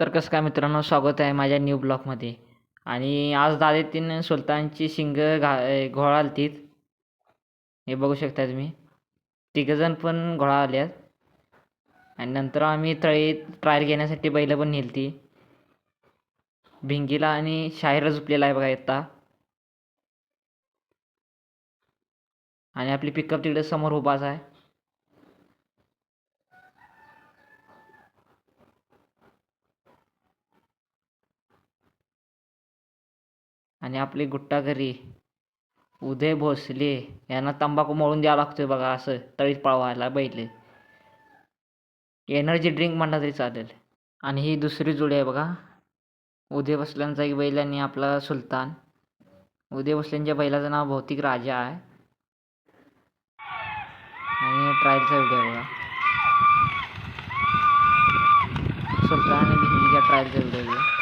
तर कसं काय मित्रांनो स्वागत आहे माझ्या न्यू ब्लॉकमध्ये आणि आज दादेतीन सुलतानची शिंग घा घोळा आलतीत. हे बघू शकता तुम्ही. तिघंजण पण घोळा आल्यात. आणि नंतर आम्ही तळी ट्रायल घेण्यासाठी बैलं पण नेलती. भिंगीला आणि शाहीर झुपलेला आहे बघा येता आणि आपली पिकअप तिकडे समोर उभाच आहे. आणि आपले गुट्टा घरी उदय भोसले यांना तंबाखू मळून द्यावा लागतोय बघा असं तळीत पळवायला बैल. एनर्जी ड्रिंक म्हणला तरी चालेल. आणि ही दुसरी जोडी आहे बघा. उदय भोसल्यांचा एक बैल आणि आपला सुलतान. उदय भोसल्यांच्या बैलाचं नाव भौतिक राजा आहे. आणि ट्रायलचा व्हिडिओ आहे बघा. सुलतान आणि भिंगीच्या ट्रायलचा व्हिडिओ